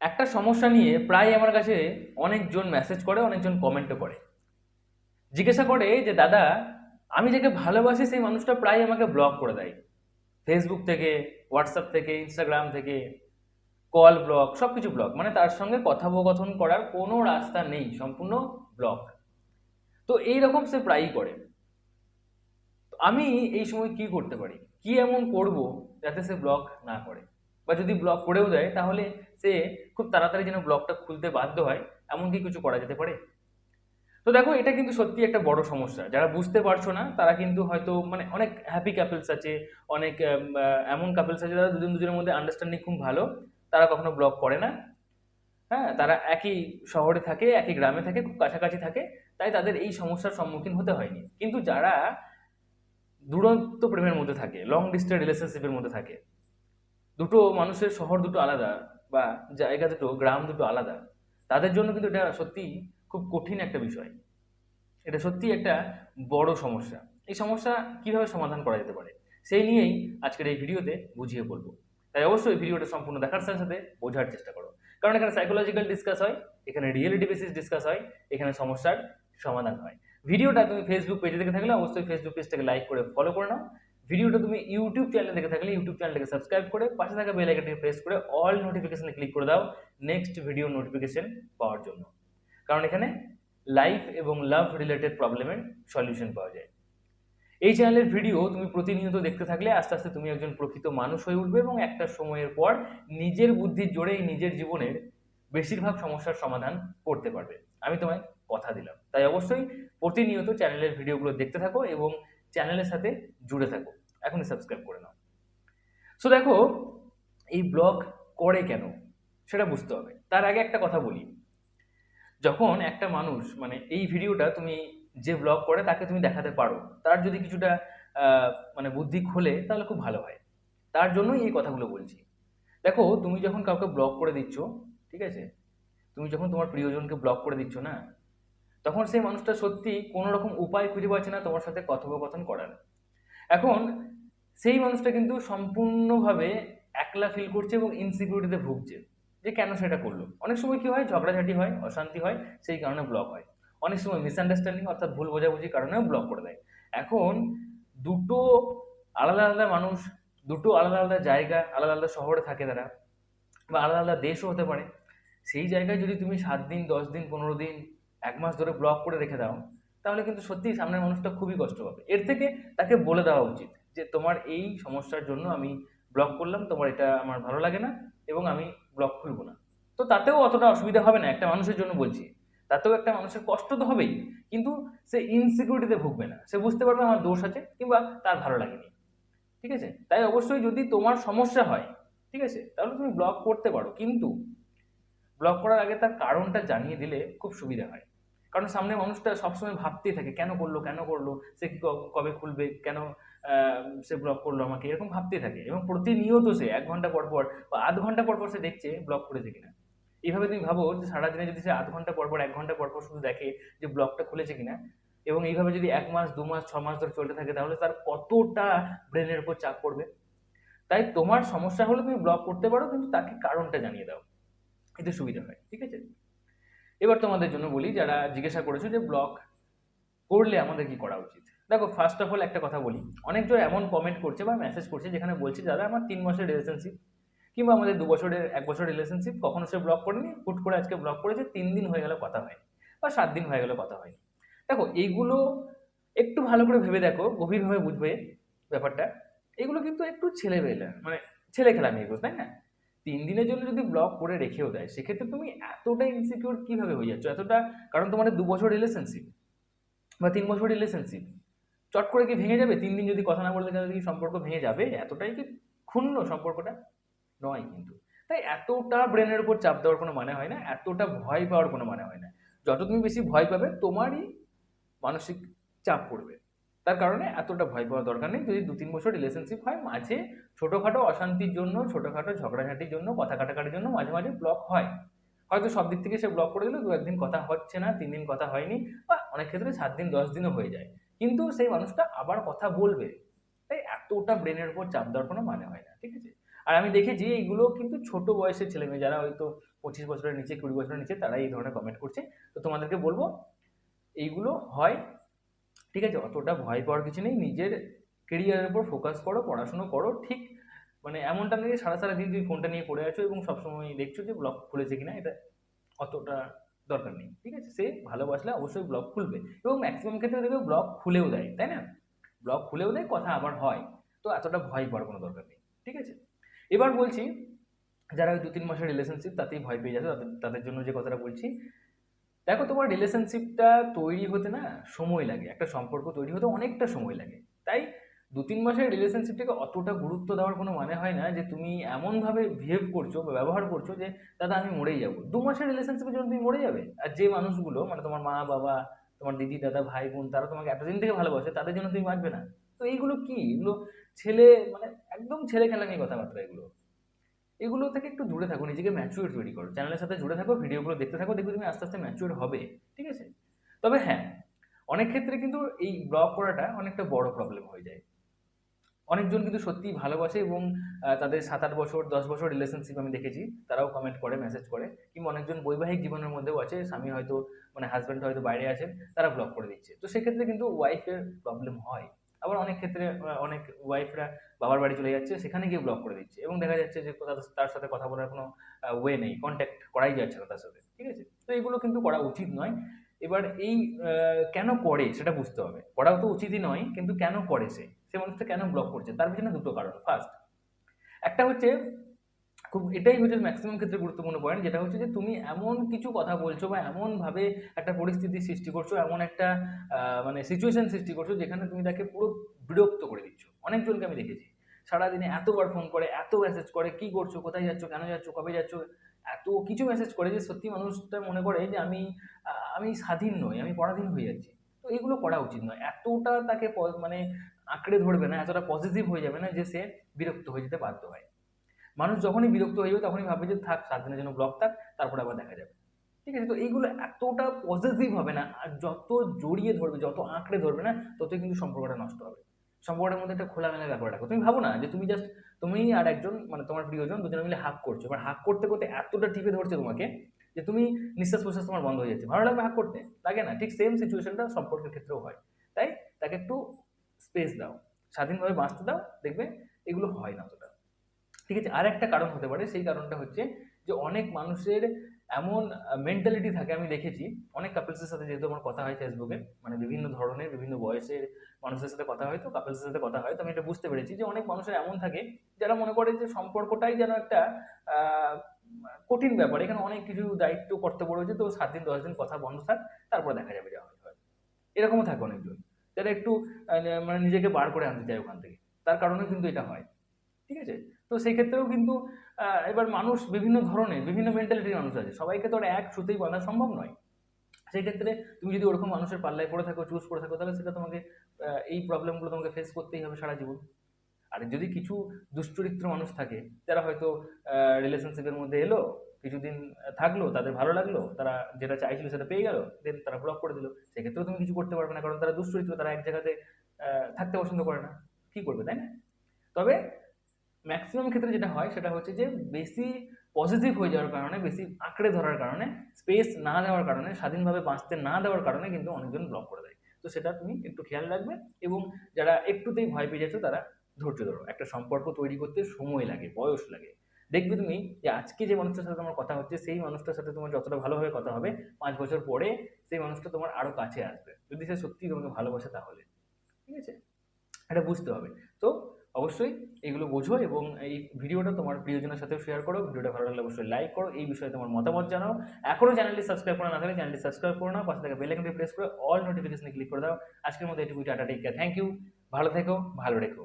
একটা সমস্যা নিয়ে প্রায় আমার কাছে অনেকজন মেসেজ করে, অনেকজন কমেন্টও করে। জিজ্ঞাসা করে যে, দাদা, আমি যাকে ভালোবাসি সেই মানুষটা প্রায় আমাকে ব্লক করে দেয়। ফেসবুক থেকে হোয়াটসঅ্যাপ থেকে ইনস্টাগ্রাম থেকে কল ব্লক সব কিছু ব্লক মানে তার সঙ্গে কথোপকথন করার কোনো রাস্তা নেই, সম্পূর্ণ ব্লক তো এই রকম সে প্রায়ই করে। আমি এই সময় কি করতে পারি? কি এমন করব যাতে সে ব্লক না করে? বা যদি ব্লক করেও দেয়, তাহলে সে খুব তাড়াতাড়ি যেন ব্লকটা খুলতে বাধ্য হয়। এমন কি কিছু করা যেতে পারে। তো দেখো, এটা কিন্তু সত্যি একটা বড় সমস্যা। যারা বুঝতে পারছ না, তারা কিন্তু হয়তো মানে অনেক হ্যাপি কাপলস আছে, অনেক এমন কাপলস আছে যারা দুজন দুজনের মধ্যে আন্ডারস্ট্যান্ডিং খুব ভালো। তারা কখনো ব্লক করে না। হ্যাঁ তারা একই শহরে থাকে, একই গ্রামে থাকে, খুব কাছাকাছি থাকে। তাই তাদের এই সমস্যার সম্মুখীন হতে হয়নি। কিন্তু যারা দূরত্ব প্রেমের মধ্যে থাকে লং ডিস্টেন্স রিলেশনশিপের মধ্যে থাকে দুটো মানুষের শহর দুটো আলাদা বা জায়গা দুটো, গ্রাম দুটো আলাদা। তাদের জন্য কিন্তু এটা সত্যি খুব কঠিন একটা বিষয়। এটা সত্যি একটা বড় সমস্যা। এই সমস্যা কীভাবে সমাধান করা যেতে পারে, সেই নিয়েই আজকের এই ভিডিওতে বুঝিয়ে বলব। তাই অবশ্যই ভিডিওটা সম্পূর্ণ দেখার সাথে সাথে বোঝার চেষ্টা করো। কারণ এখানে সাইকোলজিক্যাল ডিসকাস হয়, এখানে রিয়েলিটি বেসিস ডিসকাস হয়, এখানে সমস্যার সমাধান হয়। ভিডিওটা তুমি ফেসবুক পেজে দেখে থাকলে অবশ্যই ফেসবুক পেজটাকে লাইক করে ফলো করে নাও। ভিডিওটা তুমি ইউটিউব চ্যানেলে দেখে থাকলে ইউটিউব চ্যানেলটাকে সাবস্ক্রাইব করে, পাশে থাকা বেল আইকনটাকে প্রেস করে অল নোটিফিকেশনে ক্লিক করে দাও নেক্সট ভিডিও নোটিফিকেশন পাওয়ার জন্য। কারণ এখানে লাইফ এবং লাভ রিলেটেড প্রবলেমের সলিউশন পাওয়া যায়। এই চ্যানেলের ভিডিও তুমি প্রতিনিয়ত দেখতে থাকলে আস্তে আস্তে তুমি একজন প্রকৃত মানুষ হয়ে উঠবে এবং একটা সময়ের পর নিজের বুদ্ধির জোরেই নিজের জীবনের বেশিরভাগ সমস্যার সমাধান করতে পারবে। আমি তোমায় কথা দিলাম। তাই অবশ্যই প্রতিনিয়ত চ্যানেলের ভিডিওগুলো দেখতে থাকো এবং চ্যানেলের সাথে জুড়ে থাকো। এখনই সাবস্ক্রাইব করে নাও। সো দেখো, এই ব্লগ করে কেন? সেটা বুঝতে হবে। তার আগে একটা কথা বলি। যখন একটা মানুষ মানে এই ভিডিওটা তুমি যে ব্লগ করে তাকে তুমি দেখাতে পারো, তার যদি কিছুটা মানে বুদ্ধি খোলে, তাহলে খুব ভালো হয়। তার জন্যই এই কথাগুলো বলছি। দেখো, তুমি যখন কাউকে ব্লক করে দিচ্ছ, ঠিক আছে? তুমি যখন তোমার প্রিয়জনকে ব্লক করে দিচ্ছ না, তখন সেই মানুষটা সত্যি কোনো রকম উপায় খুঁজে পাচ্ছে না তোমার সাথে কথোপকথন করার। এখন সেই মানুষটা কিন্তু সম্পূর্ণভাবে একলা ফিল করছে এবং ইনসিকিউরিটিতে ভুগছে যে কেন সেটা করল। অনেক সময় কি হয়? ঝগড়াঝাটি হয়, অশান্তি হয়, সেই কারণে ব্লক হয়। অনেক সময় মিসআন্ডারস্ট্যান্ডিং অর্থাৎ ভুল বোঝাবুঝির কারণেও ব্লক করে দেয়। এখন দুটো আলাদা আলাদা মানুষ, দুটো আলাদা আলাদা জায়গা, আলাদা আলাদা শহরে থাকে তারা বা আলাদা আলাদা দেশও হতে পারে। সেই জায়গায় যদি তুমি সাত দিন, দশ দিন, পনেরো দিন, এক মাস ধরে ব্লক করে রেখে দাও তাহলে কিন্তু সত্যিই সামনের মানুষটা খুবই কষ্ট পাবে। এর থেকে তাকে বলে দেওয়া উচিত যে, তোমার এই সমস্যার জন্য আমি ব্লক করলাম, তোমার এটা আমার ভালো লাগে না এবং আমি ব্লক খুলবো না। তো তাতেও অতটা অসুবিধা হবে না, একটা মানুষের জন্য বলছি। তাতেও একটা মানুষের কষ্ট তো হবেই, কিন্তু সে ইনসিকিউরিটিতে ভুগবে না। সে বুঝতে পারবে আমার দোষ আছে কিংবা তার ভালো লাগেনি। ঠিক আছে? তাই অবশ্যই যদি তোমার সমস্যা হয়, ঠিক আছে? তাহলে তুমি ব্লক করতে পারো। কিন্তু ব্লক করার আগে তার কারণটা জানিয়ে দিলে খুব সুবিধা হয়। কারণ সামনে মানুষটা সবসময় ভাবতেই থাকে, কেন করল কেন করল, সে কবে খুলবে, কেন সে ব্লক করল আমাকে, এরকম ভাবতেই থাকে। এবং প্রতিনিয়ত সে এক ঘণ্টা পর পর বা আধ ঘণ্টা পর পর সে দেখছে ব্লক করেছে কিনা। এইভাবে তুমি ভাবো যে সারাদিনে যদি সে আধ ঘণ্টা পর পর, এক ঘণ্টা পর পর শুধু দেখে যে ব্লকটা খুলেছে কিনা। এবং এইভাবে যদি এক মাস, দু মাস, ছ মাস ধরে চলতে থাকে, তাহলে তার কতটা ব্রেনের উপর চাপ পড়বে? তাই তোমার সমস্যা হলে তুমি ব্লক করতে পারো, কিন্তু তাকে কারণটা জানিয়ে দাও। এতে সুবিধা হয়, ঠিক আছে? এবার তোমাদের জন্য বলি, যারা জিজ্ঞাসা করেছ যে ব্লক করলে আমাদের কি করা উচিত? দেখো ফার্স্ট অফ অল একটা কথা বলি। অনেকজন এমন কমেন্ট করছে বা মেসেজ করছে যেখানে বলছে দাদা আমার তিন মাসের রিলেশনশিপ কিংবা আমাদের দু বছরের, এক বছর রিলেশনশিপ কখনো সে ব্লক করেনি, হুট করে আজকে ব্লক করেছে, তিন দিন হয়ে গেলে কথা হয়নি বা সাত দিন হয়ে গেলে কথা হয়নি। দেখো, এইগুলো একটু ভালো করে ভেবে দেখো, গভীরভাবে বুঝবে ব্যাপারটা। এগুলো কিন্তু একটু ছেলে বেলা মানে ছেলে খেলামি এগুলো তাই না? তিন দিনের জন্য যদি ব্লক করে রেখেও দেয়, সেক্ষেত্রে তুমি এতটা ইনসিকিউর কীভাবে হয়ে যাচ্ছ? এতটা, কারণ তোমাদের দু বছর রিলেশনশিপ বা তিন বছর রিলেশনশিপ চট করে কি ভেঙে যাবে? তিন দিন যদি কথা না বলতে গেলে কি সম্পর্ক ভেঙে যাবে? এতটাই কি ক্ষুণ্ণ সম্পর্কটা? নয় কিন্তু। তাই এতটা ব্রেনের উপর চাপ দেওয়ার কোনো মানে হয় না, এতটা ভয় পাওয়ার কোনো মানে হয় না। যত তুমি বেশি ভয় পাবে, তোমারই মানসিক চাপ পড়বে। তার কারণে এতটা ভয় পাওয়ার দরকার নেই। যদি দু তিন বছর রিলেশনশিপ হয়, মাঝে ছোটোখাটো অশান্তির জন্য, ছোটোখাটো ঝগড়াঝাটির জন্য, কথা কাটাকাটির জন্য মাঝে মাঝে ব্লক হয়। হয়তো সব দিক থেকে সে ব্লক করে দিল দু একদিন কথা হচ্ছে না, তিন দিন কথা হয়নি বা অনেক ক্ষেত্রে সাত দিন, দশ দিনও হয়ে যায়। কিন্তু সেই মানুষটা আবার কথা বলবে। তাই এতটা ব্রেনের উপর চাপ দেওয়ার কোনো মানে হয় না, ঠিক আছে? আর আমি দেখেছি এইগুলো কিন্তু ছোট বয়সের ছেলে মেয়ে যারা হয়তো পঁচিশ বছরের নিচে, কুড়ি বছরের নিচে তারা এই ধরনের কমেন্ট করছে। তো তোমাদেরকে বলব, এইগুলো হয় ঠিক আছে? অতটা ভয় পাওয়ার কিছু নেই। নিজের কেরিয়ারের উপর ফোকাস করো, পড়াশুনো করো, ঠিক। মানে এমনটা নেই সারা সারা দিন তুমি ফোনটা নিয়ে পড়ে আছো এবং সবসময় দেখছ যে ব্লগ খুলেছে কিনা, এটা অতটা দরকার নেই। ঠিক আছে? সে ভালোবাসলে অবশ্যই ব্লগ খুলবে। এবং ম্যাক্সিমাম ক্ষেত্রে দেখবে ব্লগ খুলেও দেয়, তাই না? ব্লগ খুলেও দেয়, কথা আবার হয়। তো এতটা ভয় পাওয়ার কোনো দরকার নেই। ঠিক আছে? এবার বলছি, যারা ওই দু তিন মাসের রিলেশনশিপ তাতেই ভয় পেয়ে যাচ্ছে, তাদের তাদের জন্য যে কথাটা বলছি দেখো তোমার রিলেশনশিপটা তৈরি হতে না সময় লাগে, একটা সম্পর্ক তৈরি হতে অনেকটা সময় লাগে। তাই দু তিন মাসের রিলেশনশিপটাকে অতটা গুরুত্ব দেওয়ার কোনো মানে হয় না যে তুমি এমনভাবে বিহেভ করছ বা ব্যবহার করছ যে, দাদা, আমি মরেই যাব। দু মাসের রিলেশনশিপের জন্য তুমি মরে যাবে। আর যে মানুষগুলো মানে তোমার মা, বাবা, তোমার দিদি, দাদা, ভাই, বোন, তারা তোমাকে এতদিন থেকে ভালোবাসে, তাদের জন্য তুমি বাঁচবে না। তো এইগুলো কি? এগুলো ছেলে মানে একদম ছেলে খেলামি কথাবার্তা এগুলো। এগুলো থেকে একটু দূরে থাকো, নিজেকে ম্যাচুয়ার তৈরি করো। চ্যানেলের সাথে জুড়ে থাকো, ভিডিওগুলো দেখতে থাকো, দেখবে তুমি আস্তে আস্তে ম্যাচুয়ার হবে, ঠিক আছে? তবে হ্যাঁ অনেক ক্ষেত্রে কিন্তু এই ব্লগ করাটা অনেকটা বড় প্রবলেম হয়ে যায়। অনেকজন কিন্তু সত্যিই ভালোবাসে এবং তাদের সাত আট বছর, দশ বছর রিলেশনশিপ আমি দেখেছি, তারাও কমেন্ট করে মেসেজ করে, কিংবা অনেকজন বৈবাহিক জীবনের মধ্যেও আছে, স্বামী হয়তো মানে হাজব্যান্ড হয়তো বাইরে আছেন তারা ব্লক করে দিচ্ছে। তো সেক্ষেত্রে কিন্তু ওয়াইফের প্রবলেম হয়। আবার অনেক ক্ষেত্রে অনেক ওয়াইফরা বাবার বাড়ি চলে যাচ্ছে, সেখানে গিয়ে ব্লক করে দিচ্ছে এবং দেখা যাচ্ছে যে তার সাথে কথা বলার কোনো ওয়ে নেই কন্ট্যাক্ট করাই যাচ্ছে না তার সাথে, ঠিক আছে? তো এগুলো কিন্তু করা উচিত নয়। এবার এই কেন করে সেটা বুঝতে হবে। করাও তো উচিতই নয়, কিন্তু কেন করে সে? সে মানুষটা কেন ব্লক করছে? তার পিছনে দুটো কারণ। ফার্স্ট একটা হচ্ছে খুব, এটাই হচ্ছে ম্যাক্সিমাম ক্ষেত্রে গুরুত্বপূর্ণ পয়েন্ট যেটা হচ্ছে যে তুমি এমন কিছু কথা বলছো বা এমনভাবে একটা পরিস্থিতি সৃষ্টি করছ, এমন একটা মানে সিচুয়েশন সৃষ্টি করছ যেখানে তুমি তাকে পুরো বিরক্ত করে দিচ্ছ। অনেকজনকে আমি দেখেছি। সারাদিনে এতবার ফোন করে, এত মেসেজ করে, কি করছ, কোথায় যাচ্ছ, কেন যাচ্ছ, কবে যাচ্ছ, এত কিছু মেসেজ করে যে সত্যি মানুষটা মনে করে যে আমি আমি স্বাধীন নই, আমি পরাধীন হয়ে যাচ্ছি। তো এগুলো করা উচিত নয়। এতটা তাকে মানে আঁকড়ে ধরবে না, এতটা পজিটিভ হয়ে যাবে না যে সে বিরক্ত হয়ে যেতে বাধ্য হয়। মানুষ যখনই বিরক্ত হয়ে যাবে, তখনই ভাবে যে থাক, সাত দিনের জন্য ব্লক থাক, তারপরে আবার দেখা যাবে। ঠিক আছে? তো এইগুলো এতটা পজিটিভ হবে না, আর যত জড়িয়ে ধরবে, যত আঁকড়ে ধরবে না, ততই কিন্তু সম্পর্কটা নষ্ট হবে। সম্পর্কটার মধ্যে একটা খোলামেলা ব্যাপার রাখো। তুমি ভাবো না যে তুমি জাস্ট তুমি আর একজন মানে তোমার প্রিয়জন দুজনে মিলে হাক করছ। এবার হাক করতে করতে এতটা টিপে ধরছে তোমাকে যে তুমি নিঃশ্বাস প্রশ্বাস তোমার বন্ধ হয়ে যাচ্ছে। ভালো লাগবে হাক করতে? লাগে না। ঠিক সেম সিচুয়েশনটা সম্পর্কের ক্ষেত্রেও হয়। তাই তাকে একটু স্পেস দাও। স্বাধীনভাবে বাঁচতে দাও। দেখবে এগুলো হয় না অতটা। ঠিক আছে আর একটা কারণ হতে পারে, সেই কারণটা হচ্ছে যে অনেক মানুষের এমন মেন্টালিটি থাকে, আমি দেখেছি, অনেক কাপলসের সাথে যেহেতু আমার কথা হয় ফেসবুকে মানে বিভিন্ন ধরনের, বিভিন্ন বয়সের মানুষের সাথে কথা হয় তো কাপলসের সাথে কথা হয়, তো আমি এটা বুঝতে পেরেছি যে অনেক মানুষের এমন থাকে যারা মনে করে যে সম্পর্কটাই যেন একটা কঠিন ব্যাপার, এখানে অনেক কিছু দায়িত্ব, কর্তব্য রয়েছে, তো সাত দিন, দশ দিন কথা বন্ধ থাক, তারপর দেখা যাবে যা হয়। এরকমও থাকে অনেকজন, যারা একটু মানে নিজেকে বার করে আনতে চায় ওখান থেকে, তার কারণে কিন্তু এটা হয়, ঠিক আছে তো সেই ক্ষেত্রেও কিন্তু এবার মানুষ বিভিন্ন ধরনের, বিভিন্ন মেন্টালিটির মানুষ আছে। সবাইকে তো আর এক সুতেই বাঁধা সম্ভব নয়। সেই ক্ষেত্রে তুমি যদি ওরকম মানুষের পাল্লায় পড়ে থাকো চুজ করে থাকো, তাহলে সেটা তোমাকে এই প্রবলেমগুলো তোমাকে ফেস করতেই হবে সারা জীবন। আর যদি কিছু দুশ্চরিত্র মানুষ থাকে, যারা হয়তো রিলেশনশিপের মধ্যে এলো, কিছুদিন থাকল, তাদের ভালো লাগল, তারা যেটা চাইছিল সেটা পেয়ে গেল দেন তারা ব্লক করে দিল, সেক্ষেত্রেও তুমি কিছু করতে পারবে না, কারণ তারা দুশ্চরিত্র, তারা এক জায়গাতে থাকতে পছন্দ করে না। কি করবে, তাই না? তবে ম্যাক্সিমাম ক্ষেত্রে যেটা হয়, সেটা হচ্ছে যে বেশি পজিটিভ হয়ে যাওয়ার কারণে, বেশি আঁকড়ে ধরার কারণে স্পেস না দেওয়ার কারণে, স্বাধীনভাবে বাঁচতে না দেওয়ার কারণে কিন্তু অনেকজন ব্লক করে দেয়। তো সেটা তুমি একটু খেয়াল রাখবে এবং যারা একটুতেই ভয় পেয়ে যাচ্ছ, তারা ধৈর্য ধরো। একটা সম্পর্ক তৈরি করতে সময় লাগে, বয়স লাগে। দেখবে তুমি যে আজকে যে মানুষটার সাথে তোমার কথা হচ্ছে, সেই মানুষটার সাথে তোমার যতটা ভালোভাবে কথা হবে, পাঁচ বছর পরে সেই মানুষটা তোমার আরও কাছে আসবে। যদি সে সত্যিই তোমাকে ভালোবাসে তাহলে, ঠিক আছে? এটা বুঝতে হবে। তো অবশ্যই এগুলো বোঝো এবং এই ভিডিওটা তোমার প্রিয়জনের সাথে শেয়ার করো। ভিডিওটা ভালো লাগলে অবশ্যই লাইক করো। এই বিষয়ে তোমার মতামত জানাও। এখনও চ্যানেলটি সাবস্ক্রাইব করা না থাকলে চ্যানেলটি সাবস্ক্রাইব করো না। পাশে থেকে বেল আইকনটি প্রেস করে অল নোটিফিকেশনে ক্লিক করে দাও। আজকের মধ্যে এটুকুই, tata take care thank you ভালো থেকো, ভালো রেখো।